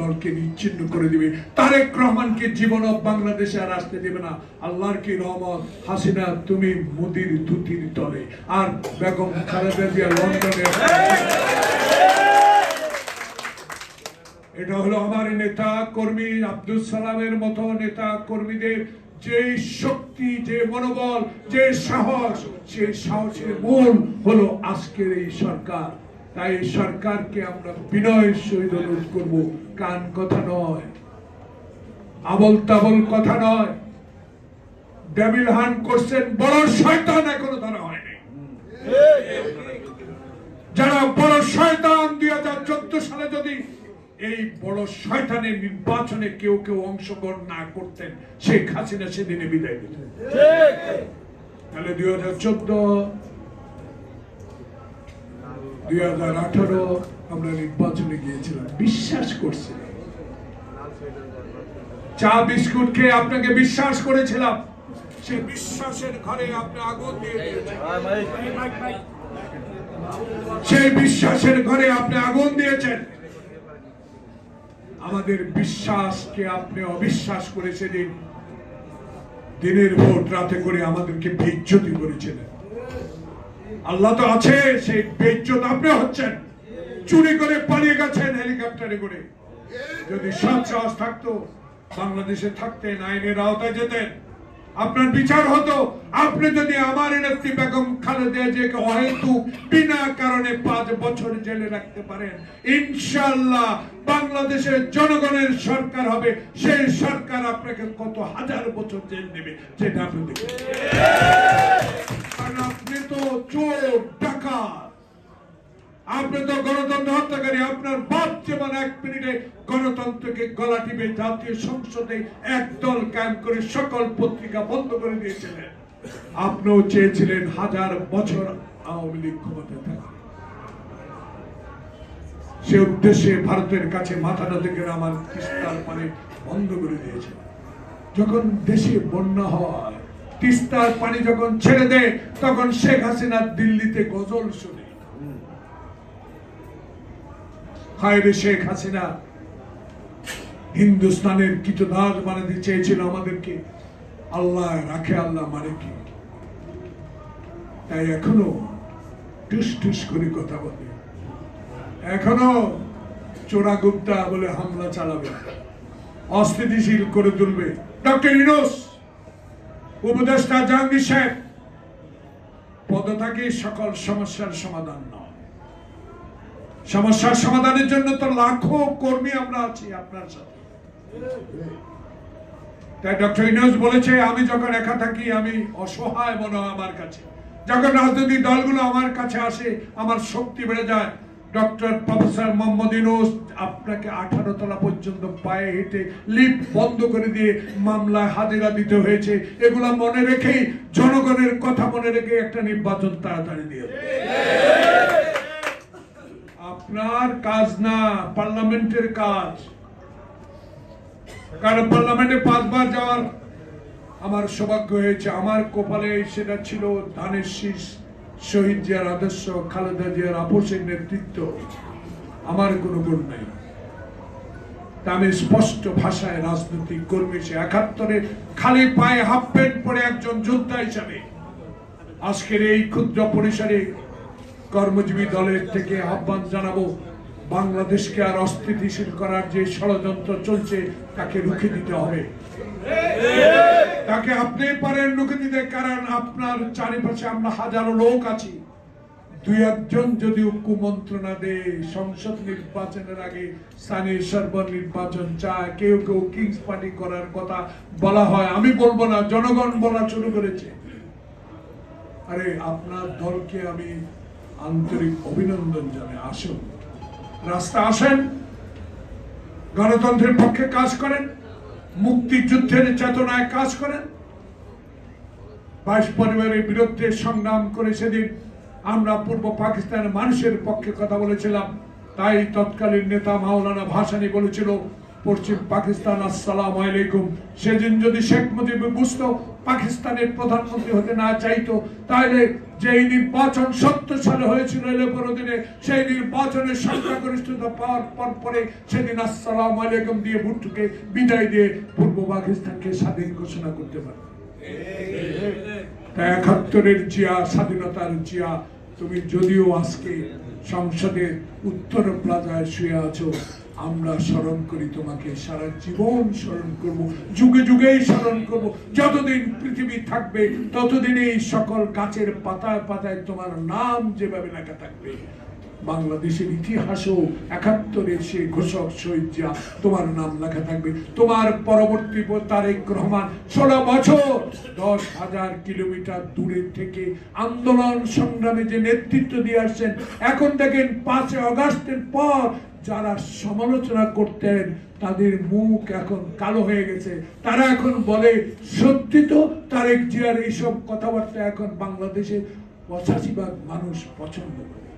দলকে নিচ্ছিন্ন করে দিবে। তারেক রহমানকে জীবন বাংলাদেশে আর আসতে দেবে না। আল্লাহর কি রহমত? হাসিনা, তুমি মোদির ধুতির তলে। আর বেগম খালেদা লন্ডনে এটা হলো আমার নেতা কর্মী আব্দুল সালামের মতো নেতা কর্মীদের যে শক্তি, যে মনোবল, যে সাহস সেই সাহসের মূল হলো আজকের এই সরকার। তাই সরকারকে আমরা বিনয়ের সহিত অনুরোধ করব কান কথা নয় আবল তাবল কথা নয়। ডেভিল হান করছেন বড় শয়তান এখনও ধরা হয়নি। যারা বড় শয়তান দুই হাজার চোদ্দ সালে যদি এই বড় শয়তানের নির্বাচনে কেউ কেউ অংশগ্রহণ না করতেন শেখ হাসিনা সেদিনে বিদায় দিতেন তাহলে দুই হাজার চোদ্দ দুই হাজার আঠারো আমরা নির্বাচনে গিয়েছিলাম। বিশ্বাস চা বিস্কুট খেয়ে আপনাকে বিশ্বাস করেছিলাম। সে বিশ্বাসের ঘরে আপনি আগুন সেই বিশ্বাসের ঘরে আপনি আগুন দিয়েছেন। আমাদের বিশ্বাসকে আপনি অবিশ্বাস করে দিনের ভোট রাতে করে আমাদেরকে বেজ্জতি করেছিলেন। আল্লাহ তো আছে সেই বেজ্জত আপনি হচ্ছেন। চুরি করে পালিয়ে গেছেন হেলিকপ্টারে করে। যদি সৎ সাহস থাকতো, বাংলাদেশে থাকতেন, আইনের আওতায় যেতেন। আপনার বিচার হতো। আপনি যদি আমার নেত্রী বেগম খালেদা জিয়াকে অহেতু বিনা কারণে পাঁচ বছর জেলে রাখতে পারেন ইনশাল্লাহ বাংলাদেশের জনগণের সরকার হবে। সেই সরকার আপনাকে কত হাজার বছর জেল দেবে সেটা আপনি দেখবেন মিনিটে গণতন্ত্রকে গলা টিপে জাতীয় সংসদে একদল কায়েম করে সকল পত্রিকা বন্ধ করে দিয়েছিলেন। আপনিও চেয়েছিলেন হাজার বছর আওয়ামী লীগ ক্ষমতায় থাকে সে উদ্দেশ্যে ভারতের কাছে মাথা করে আমার তিস্তার পানি বন্ধ করে দিয়েছে। যখন দেশে বন্যা হয়, তিস্তার পানি যখন ছেড়ে দেয়, তখন শেখ হাসিনা দিল্লিতে গজল শুনে। হায় রে শেখ হাসিনা। হিন্দুস্তানের কীটনাশ বানাতে চেয়েছিল আমাদেরকে। আল্লাহ রাখে, আল্লাহ মানে কি? তাই এখনও টুস টুস করে কথা বলে। এখনও চোরা গুপ্তা বলে হামলা চালাবে। অস্থিতিশীল করে তুলবে। ডক্টর ইনোস উপদেষ্টা জাহাঙ্গীর সাহেব, পদত্যাগে সকল সমস্যার সমাধান নয় সমস্যার সমাধানের জন্য তো লাখো কর্মী আমরা আছি আপনার সাথে। তাই ডক্টর ইনোজ বলেছে, আমি যখন একা থাকি, আমি অসহায় মনে হয় আমার কাছে। যখন রাজনৈতিক দলগুলো আমার কাছে আসে, আমার শক্তি বেড়ে যায়। ডক্টর প্রফেসর মোহাম্মদ ইনোজ আপনাকে আঠারো তলা পর্যন্ত পায়ে হেঁটে লিফট বন্ধ করে দিয়ে মামলায় হাজিরা দিতে হয়েছে। এগুলা মনে রেখেই জনগণের কথা মনে রেখে একটা নির্বাচন তাড়াতাড়ি দিয়ে। আপনার কাজ না, পার্লামেন্টের কাজ। কারণ পার্লামেন্টে পাঁচবার যাওয়ার আমার সৌভাগ্য হয়েছে। আমার কপালে সেটা ছিল ধানের শীষ, শহীদ জিয়ার আদর্শ, খালেদা জিয়ার আপোষের নেতৃত্ব। আমার কোনো গুণ নাই। আমি স্পষ্ট ভাষায় রাজনৈতিক কর্মী সে একাত্তরে খালি পায়ে হাফ প্যান্ট পরে একজন যোদ্ধা হিসাবে আজকের এই ক্ষুদ্র পরিসরে কর্মজীবী দলের থেকে আহ্বান জানাব। বাংলাদেশকে আর অস্থিতিশীল করার যে ষড়যন্ত্র চলছে, তাকে রুখে দিতে হবে। তাকে আপনি পারেন রুখে দিতে, কারণ আপনার চারিপাশে আমরা হাজারো লোক আছি। দুই একজন যদি কুমন্ত্রণা দেয়, সংসদ নির্বাচনের আগে স্থানীয় সরকার নির্বাচন চায়, কেউ কেউ কিংস পার্টি করার কথা বলা হয়। আমি বলব না, জনগণ বলা শুরু করেছে। আরে, আপনার দলকে আমি আন্তরিক অভিনন্দন জানাই, আসুন। রাস্তা আসেন। গণতন্ত্রের পক্ষে কাজ করেন। মুক্তিযুদ্ধের চেতনায় কাজ করেন। বাইশ পরিবারের বিরুদ্ধে সংগ্রাম করে সেদিন আমরা পূর্ব পাকিস্তানের মানুষের পক্ষে কথা বলেছিলাম। তাই তৎকালীন নেতা মাওলানা ভাসানি বলেছিল পশ্চিম পাকিস্তান, আসসালাম আলাইকুম। সেদিন যদি শেখ মুজিব বুঝতো পাকিস্তানের প্রধানমন্ত্রী হতে না চাইতো, তাহলে যেই নির্বাচন সত্তর সালে হয়েছিল এলে পনেরো দিনে সেই নির্বাচনের সংখ্যাগরিষ্ঠতা পাওয়ার পর পরে সেদিন আসসালাম আলাইকুম দিয়ে ভুট্টুকে বিদায় দিয়ে পূর্ব পাকিস্তানকে স্বাধীন ঘোষণা করতে পারে একাত্তরের জিয়া, স্বাধীনতার জিয়া, তুমি যদিও আজকে সংসদে উত্তর প্লাজায় শুয়ে আছো আমরা স্মরণ করি তোমাকে, সারা জীবন স্মরণ করব, যুগে যুগেই স্মরণ করব, যতদিন পৃথিবী থাকবে ততদিন এই সকল গাছের পাতায় পাতায় তোমার নাম যেভাবে লেখা থাকবে। বাংলাদেশের ইতিহাসেও একাত্তরের সেই ঘোষক শহীদ তোমার নাম লেখা থাকবে। তোমার পরবর্তী তারেক রহমান, ষোলো বছর, দশ হাজার কিলোমিটার দূরে থেকে আন্দোলন সংগ্রামে যে নেতৃত্ব দিয়ে আসছেন, এখন দেখেন পাঁচই অগাস্টের পর যারা সমালোচনা করতেন, তাদের মুখ এখন কালো হয়ে গেছে। তারা এখন বলে, সত্যি তো তারেক জিয়ার এইসব কথাবার্তা এখন বাংলাদেশে পঁচাশি ভাগ মানুষ পছন্দ করে।